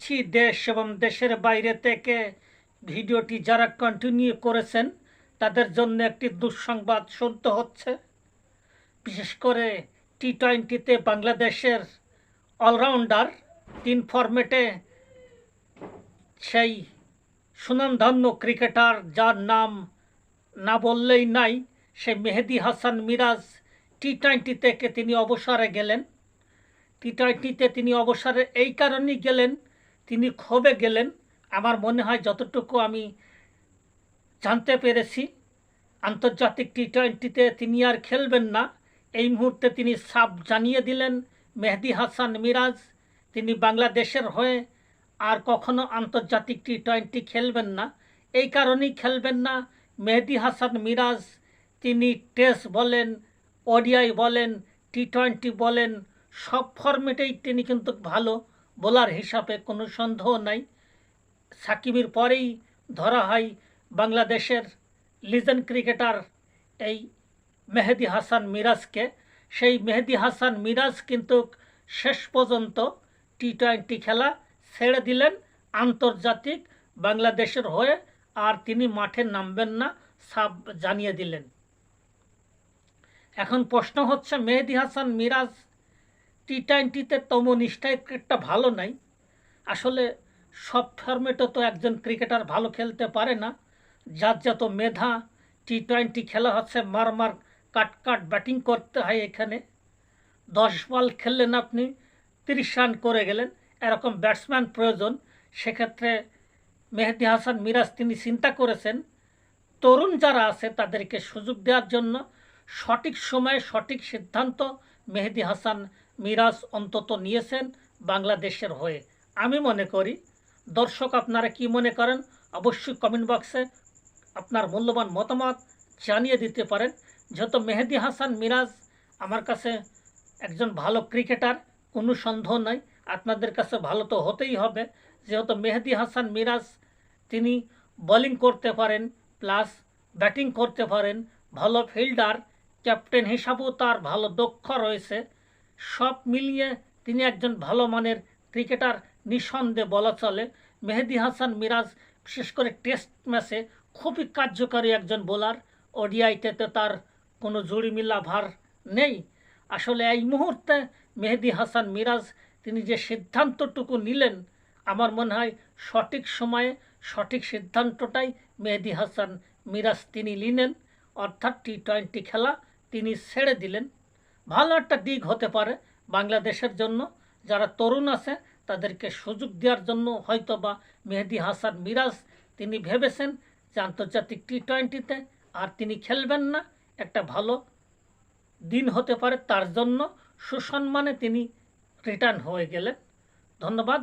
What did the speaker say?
চাচ্ছি দেশ এবং দেশের বাইরে থেকে ভিডিওটি যারা কন্টিনিউ করেছেন, তাদের জন্য একটি দুঃসংবাদ শুনতে হচ্ছে। বিশেষ করে টি টোয়েন্টিতে বাংলাদেশের অলরাউন্ডার তিন ফরম্যাটে সেই সুনামধন্য ক্রিকেটার যার নাম না বললেই নাই সে মেহেদি হাসান মিরাজ টি টোয়েন্টি থেকে তিনি অবসরে গেলেন। টি টোয়েন্টিতে তিনি অবসরে এই কারণেই গেলেন তিনি ক্ষোভে গেলেন। আমার মনে হয় যতটুকু আমি জানতে পেরেছি, আন্তর্জাতিক টি টোয়েন্টিতে তিনি আর খেলবেন না। এই মুহূর্তে তিনি সাফ জানিয়ে দিলেন, মেহেদি হাসান মিরাজ, তিনি বাংলাদেশের হয়ে আর কখনো আন্তর্জাতিক টি টোয়েন্টি খেলবেন না। এই কারণেই খেলবেন না। মেহেদি হাসান মিরাজ, তিনি টেস্ট বলেন, ওডিআই বলেন টি টোয়েন্টি বলেন, সব ফরম্যাটেই তিনি কিন্তু ভালো। বোলার হিসাবে কোনো সন্দেহ নাই। সাকিবের পরেই ধরা হয় বাংলাদেশের লিজেন্ড ক্রিকেটার এই মেহেদি হাসান মিরাজকে। সেই মেহেদি হাসান মিরাজ কিন্তু শেষ পর্যন্ত টি টোয়েন্টি খেলা ছেড়ে দিলেন আন্তর্জাতিক বাংলাদেশের হয়ে আর তিনি মাঠে নামবেন না সাব জানিয়ে দিলেন। এখন প্রশ্ন হচ্ছে, মেহেদি হাসান মিরাজ টি টোয়েন্টিতে তম একটা ভালো নাই। আসলে সব ফরম্যাটে তো একজন ক্রিকেটার ভালো খেলতে পারে না। যার যত মেধা টি টোয়েন্টি খেলা হচ্ছে, মার মার কাট কাট ব্যাটিং করতে হয় এখানে। দশ বল খেললেন আপনি, তিরিশ রান করে গেলেন। এরকম ব্যাটসম্যান প্রয়োজন। সেক্ষেত্রে মেহেদি হাসান মিরাজ তিনি চিন্তা করেছেন, তরুণ যারা আছে তাদেরকে সুযোগ দেওয়ার জন্য সঠিক সময়ে সঠিক সিদ্ধান্ত মেহেদি হাসান মিরাজ অন্তত নিয়েছেন বাংলাদেশের হয়ে। আমি মনে করি, দর্শক আপনারা কি মনে করেন, অবশ্যই কমেন্ট বক্সে আপনার মূল্যবান মতামত জানিয়ে দিতে পারেন। যেহেতু মেহেদি হাসান মিরাজ আমার কাছে একজন ভালো ক্রিকেটার কোনো সন্দেহ নাই। আপনাদের কাছে ভালো তো হতেই হবে। যেহেতু মেহেদি হাসান মিরাজ তিনি বোলিং করতে পারেন প্লাস ব্যাটিং করতে পারেন, ভালো ফিল্ডার ক্যাপ্টেন হিসাবেও তার ভালো দক্ষ রয়েছে। সব মিলিয়ে তিনি একজন ভালো মানের ক্রিকেটার। নিঃসন্দেহে বলা চলে, মেহেদি হাসান মিরাজ, বিশেষ করে টেস্ট ম্যাচে খুবই কার্যকারী একজন বোলার। ওডিআইতে তো তার কোনো জুড়ি মিল্লা ভার নেই। আসলে এই মুহূর্তে মেহেদি হাসান মিরাজ, তিনি যে সিদ্ধান্তটুকু নিলেন, আমার মনে হয় সঠিক সময়ে সঠিক সিদ্ধান্তটাই মেহেদি হাসান মিরাজ তিনি নিলেন। অর্থাৎ টি টোয়েন্টি খেলা তিনি ছেড়ে দিলেন। ভালো একটা দিক হতে পারে বাংলাদেশের জন্য। যারা তরুণ আছে, তাদেরকে সুযোগ দেওয়ার জন্য হয়তো বা মেহেদি হাসান মিরাজ তিনি ভেবেছেন যে আন্তর্জাতিক টি টোয়েন্টিতে আর তিনি খেলবেন না। একটা ভালো দিন হতে পারে। তার জন্য সুসম্মানে তিনি রিটার্ন হয়ে গেলেন। ধন্যবাদ।